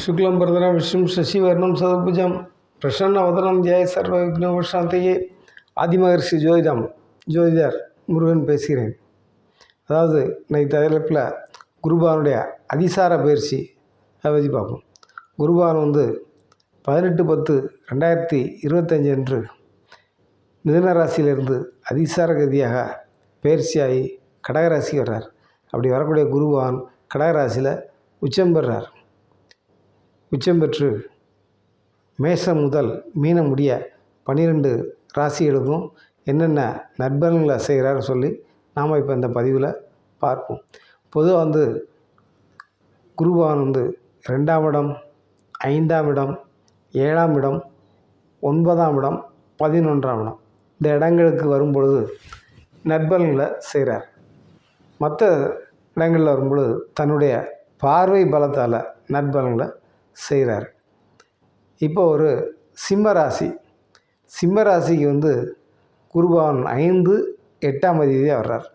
சுக்லம் శుక్లం భరదనం విష్ణు శశివర్ణం பிரசன்ன பிரசன்னவதனம் ஜெய சர்வ விக்னோஷாந்தையே ஆதிமகர்ஷி ஜோதிடம் ஜோதிடர் முருகன் பேசுகிறேன். அதாவது இன்னைக்கு தலைப்பில் குருபானுடைய அதிசார பயிற்சி அதை பற்றி பார்ப்போம். குருபான் வந்து பதினெட்டு பத்து ரெண்டாயிரத்தி இருபத்தஞ்சு அன்று மிதன ராசியிலிருந்து அதிசார கதியாக பயிற்சியாகி கடகராசி வர்றார். அப்படி வரக்கூடிய குருபான் கடகராசியில் உச்சம் பெறார் உச்சம் பெற்று மேசம் முதல் மீனம் முடிய பன்னிரெண்டு ராசிகளுக்கும் என்னென்ன நற்பலன்களை செய்கிறாருன்னு சொல்லி நாம் இப்போ இந்த பதிவில் பார்ப்போம். பொதுவாக வந்து குருபகவான் வந்து ரெண்டாம் இடம் ஐந்தாம் இடம் ஏழாம் இடம் ஒன்பதாம் இடம் பதினொன்றாம் இடம். இந்த இடங்களுக்கு வரும்பொழுது நற்பலன்களை செய்கிறார். மற்ற இடங்களில் வரும்பொழுது தன்னுடைய பார்வை பலத்தால் நற்பலன்களை செய்கிறார். இப்போ ஒரு சிம்மராசி. சிம்மராசிக்கு வந்து குருபவன் ஐந்து எட்டாம் தேதியே வர்றார்.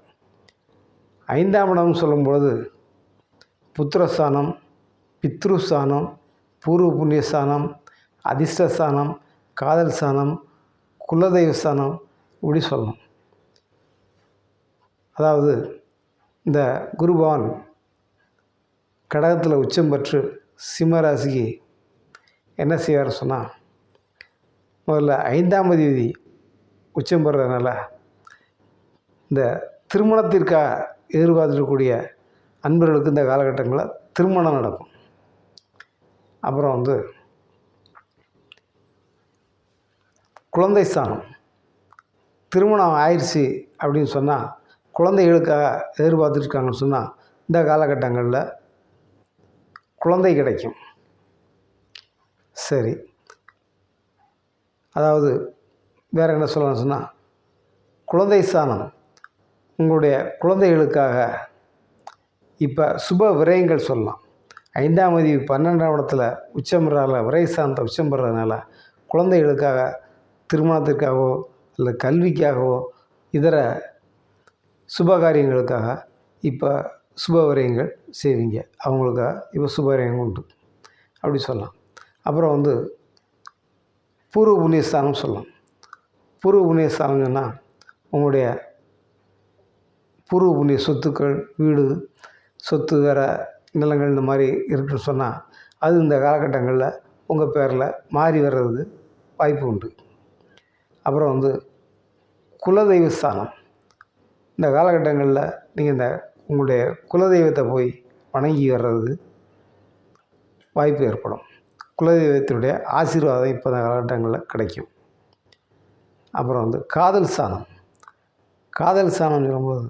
ஐந்தாம் இடம் சொல்லும்பொழுது புத்திரஸ்தானம் பித்ருஸ்தானம் பூர்வ புண்ணியஸ்தானம் அதிர்ஷ்டஸ்தானம் காதல் ஸ்தானம் குலதெய்வ ஸ்தானம் இப்படி சொல்லணும். அதாவது இந்த குருபவன் கடகத்தில் உச்சம் பெற்று சிம்மராசிக்கு என்ன செய்வார் சொன்னால் முதல்ல ஐந்தாம் தேதி உச்சம் பெறதுனால இந்த திருமணத்திற்காக எதிர்பார்த்துருக்கக்கூடிய அன்பர்களுக்கு இந்த காலகட்டங்களில் திருமணம் நடக்கும். அப்புறம் வந்து குழந்தை ஸ்தானம். திருமணம் ஆயிடுச்சு அப்படின்னு சொன்னால் குழந்தைகளுக்காக எதிர்பார்த்துருக்காங்கன்னு சொன்னால் இந்த காலகட்டங்களில் குழந்தை கிடைக்கும். சரி. அதாவது வேறு என்ன சொல்லணும்னு சொன்னால் குழந்தை சாணம் உங்களுடைய குழந்தைகளுக்காக இப்போ சுப விரயங்கள் சொல்லலாம். ஐந்தாம் தேதி பன்னெண்டாம் இடத்துல உச்சம் பெறால விரை சாணத்தை உச்சம் பெறதுனால குழந்தைகளுக்காக திருமணத்திற்காகவோ இல்லை கல்விக்காகவோ இதர சுப காரியங்களுக்காக இப்போ சுபவரியங்கள் செய்வீங்க. அவங்களுக்கு இப்போ சுபவரியங்கள் உண்டு. அப்படி சொல்லலாம். அப்புறம் வந்து பூர்வ புண்ணியஸ்தானம் சொல்லலாம். பூர்வ புண்ணியஸ்தானம்னா சொன்னால் உங்களுடைய பூர்வ புண்ணிய சொத்துக்கள் வீடு சொத்து வேறு நிலங்கள் இந்த மாதிரி இருக்குன்னு சொன்னால் அது இந்த காலகட்டங்களில் உங்கள் பேரில் மாறி வர்றதுக்கு வாய்ப்பு உண்டு. அப்புறம் வந்து குலதெய்வ ஸ்தானம் இந்த காலகட்டங்களில் நீங்கள் இந்த உங்களுடைய குலதெய்வத்தை போய் வணங்கி வர்றது வாய்ப்பு ஏற்படும். குலதெய்வத்தினுடைய ஆசீர்வாதம் இப்போ இந்த காலகட்டங்களில் கிடைக்கும். அப்புறம் வந்து காதல் சாணம். காதல் சாணம் சொல்லும்போது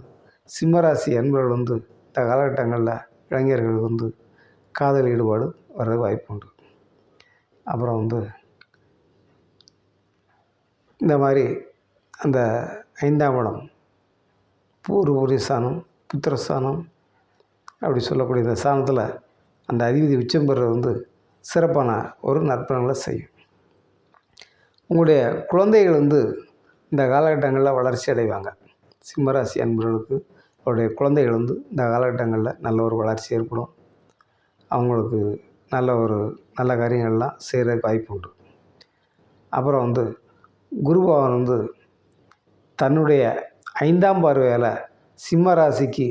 சிம்மராசி அன்பர்கள் வந்து இந்த காலகட்டங்களில் இளைஞர்கள் வந்து காதல் ஈடுபாடு வர்றது வாய்ப்பு உண்டு. அப்புறம் வந்து இந்த மாதிரி அந்த ஐந்தாம் இடம் பூர்வ சாணம் புத்திரஸ்தானம் அப்படி சொல்லக்கூடிய இந்த ஸ்தானத்தில் அந்த அதிபதி உச்சம் பெறுறது வந்து சிறப்பான ஒரு நற்பலன்களை செய்யும். உங்களுடைய குழந்தைகள் வந்து இந்த காலகட்டங்களில் வளர்ச்சி அடைவாங்க. சிம்மராசி அன்பர்களுக்கு அவருடைய குழந்தைகள் வந்து இந்த காலகட்டங்களில் நல்ல ஒரு வளர்ச்சி ஏற்படும். அவங்களுக்கு நல்ல ஒரு நல்ல காரியங்கள்லாம் செய்கிறதுக்கு வாய்ப்பு உண்டு. அப்புறம் வந்து குருபவன் வந்து தன்னுடைய ஐந்தாம் பார்வையால் சிம்ம ராசிக்கு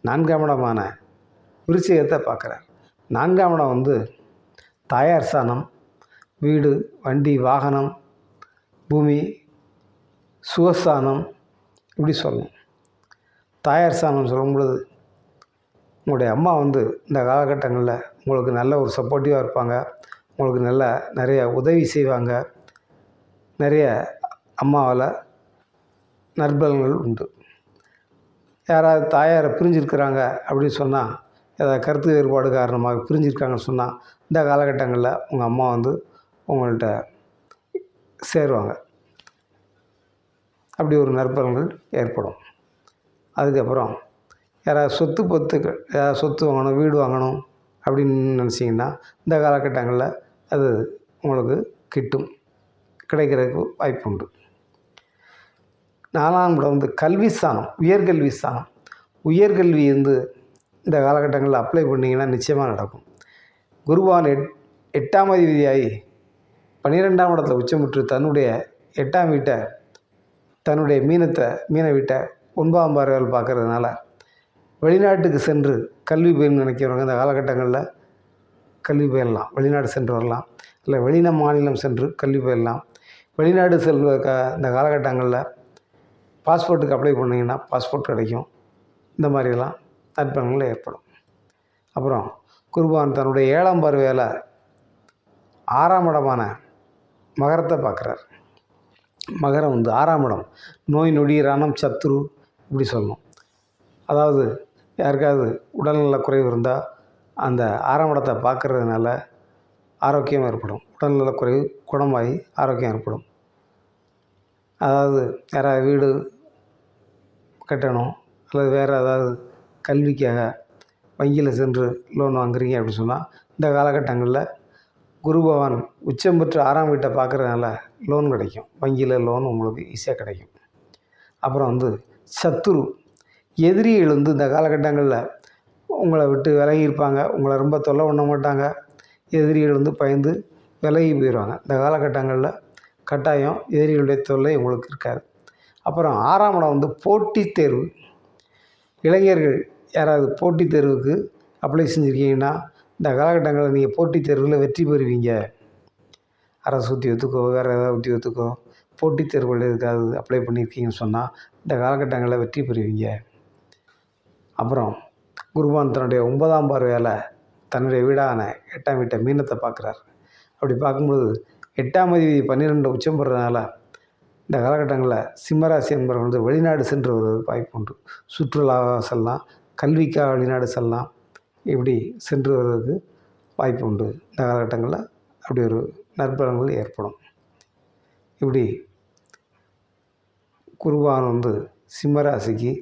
நான்காம் இடமான விருச்சிகத்தை பார்க்குறார். நான்காம் இடம் வந்து தாயார் ஸ்தானம் வீடு வண்டி வாகனம் பூமி சுகஸ்தானம் இப்படி சொல்லணும். தாயார் ஸ்தானம் சொல்லும் பொழுது உங்களுடைய அம்மா வந்து இந்த காலகட்டங்களில் உங்களுக்கு நல்ல ஒரு சப்போர்ட்டிவாக இருப்பாங்க. உங்களுக்கு நல்ல நிறைய உதவி செய்வாங்க. நிறைய அம்மாவால் நற்பலன்கள் உண்டு. யாராவது தாயாரை பிரிஞ்சிருக்கிறாங்க அப்படின்னு சொன்னால் ஏதாவது கருத்து வேறுபாடு காரணமாக பிரிஞ்சிருக்காங்கன்னு சொன்னால் இந்த காலகட்டங்களில் உங்கள் அம்மா வந்து உங்கள்கிட்ட சேருவாங்க. அப்படி ஒரு நற்பலன்கள் ஏற்படும். அதுக்கப்புறம் யாராவது சொத்து பொத்துக்கள் ஏதாவது சொத்து வாங்கணும் வீடு வாங்கணும் அப்படின்னு நினச்சிங்கன்னா இந்த காலகட்டங்களில் அது உங்களுக்கு கிட்டும் கிடைக்கிறதுக்கு வாய்ப்பு உண்டு நாலாம் இடம் வந்து கல்வி ஸ்தானம் உயர்கல்வி ஸ்தானம். உயர்கல்வி வந்து இந்த காலகட்டங்களில் அப்ளை பண்ணிங்கன்னா நிச்சயமாக நடக்கும். குருவான் எட் எட்டாம் அதிபதியாகி பன்னிரெண்டாம் இடத்துல உச்சமுற்று தன்னுடைய எட்டாம் வீட்டை தன்னுடைய மீனத்தை மீனை வீட்டை ஒன்பதாம் பார்வையால் பார்க்கறதுனால வெளிநாட்டுக்கு சென்று கல்வி பயிர் நினைக்கிறவங்க இந்த காலகட்டங்களில் கல்வி பயிரலாம் வெளிநாடு சென்று வரலாம். இல்லை வெளிநா மாநிலம் சென்று கல்வி பயிரலாம் வெளிநாடு செல்வ க இந்த காலகட்டங்களில் பாஸ்போர்ட்டுக்கு அப்ளை பண்ணிங்கன்னா பாஸ்போர்ட் கிடைக்கும். இந்த மாதிரியெல்லாம் நற்பலன்கள் ஏற்படும். அப்புறம் குருபான் தன்னுடைய ஏழாம் பருவையில் ஆறாம் இடமான மகரத்தை பார்க்குறார். மகரம் வந்து ஆறாம் இடம். நோய் நொடி ரணம் சத்ரு இப்படி சொல்லணும். அதாவது யாருக்காவது உடல்நல குறைவு இருந்தால் அந்த ஆறாம் இடத்தை பார்க்கறதுனால ஆரோக்கியம் ஏற்படும். உடல்நல குறைவு குணமாகி ஆரோக்கியம் ஏற்படும். அதாவது யாராவது வீடு கட்டணும் அல்லது வேறு ஏதாவது கல்விக்காக வங்கியில் சென்று லோன் வாங்குறீங்க அப்படின்னு சொன்னால் இந்த காலகட்டங்களில் குரு பகவான் உச்சம் பெற்று ஆறாம் வீட்டை பார்க்குறதுனால லோன் கிடைக்கும். வங்கியில் லோன் உங்களுக்கு ஈஸியாக கிடைக்கும். அப்புறம் வந்து சத்துரு எதிரிகள் வந்து இந்த காலகட்டங்களில் உங்களை விட்டு விலகி இருப்பாங்க. உங்களை ரொம்ப தொல்லை பண்ண மாட்டாங்க. எதிரிகள் வந்து பயந்து விலகி போயிடுவாங்க இந்த காலகட்டங்களில் கட்டாயம் எதிரிகளுடைய தொல்லை உங்களுக்கு இருக்காது. அப்புறம் ஆறாம் இடம் வந்து போட்டித் தேர்வு. இளைஞர்கள் யாராவது போட்டித் தேர்வுக்கு அப்ளை செஞ்சுருக்கீங்கன்னா இந்த காலகட்டங்களில் நீங்கள் போட்டித் தேர்வில் வெற்றி பெறுவீங்க. அரசு உத்தியோகத்துக்கோ வேறு ஏதாவது உத்தியோகத்துக்கோ போட்டித் தேர்வுகள் எதுக்காவது அப்ளை பண்ணியிருக்கீங்கன்னு சொன்னால் இந்த காலகட்டங்களில் வெற்றி பெறுவீங்க. அப்புறம் குருபான் தன்னுடைய ஒன்பதாம் பார்வையால் தன்னுடைய வீடான எட்டாம் வீட்டை மீனத்தை பார்க்குறார். அப்படி பார்க்கும்பொழுது எட்டாம் அதிபதி பன்னிரெண்டு உச்சம் பெறதுனால இந்த காலகட்டங்களில் சிம்மராசி என்பவர்கள் வந்து வெளிநாடு சென்று வருவதற்கு வாய்ப்பு உண்டு. சுற்றுலா செல்லலாம் கல்விக்காக வெளிநாடு செல்லலாம் இப்படி சென்று வருவதற்கு வாய்ப்பு உண்டு. இந்த காலகட்டங்களில் அப்படி ஒரு நற்பலன்கள் ஏற்படும். இப்படி குருவான் வந்து சிம்மராசிக்கு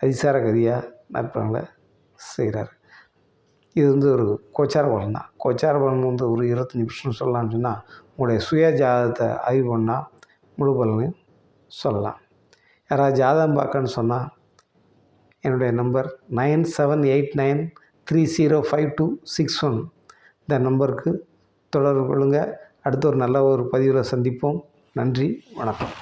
அதிசார கதியாக நற்பலன்களை செய்கிறார் இது வந்து ஒரு கோச்சார பலன் தான். கோச்சார பலன் வந்து ஒரு இருபத்தஞ்சி நிமிஷம் சொல்லலாம்னு சொன்னால் உங்களுடைய சுய ஜாதகத்தை ஆய்வு பண்ணால் முழு பலனு சொல்லலாம். யாராவது ஜாதகம் பார்க்கன்னு சொன்னால் என்னுடைய number nine seven eight nine three zero five two six one. இந்த நம்பருக்கு தொடர்பு கொள்ளுங்கள் அடுத்து ஒரு நல்ல ஒரு பதிவில் சந்திப்போம். நன்றி. வணக்கம்.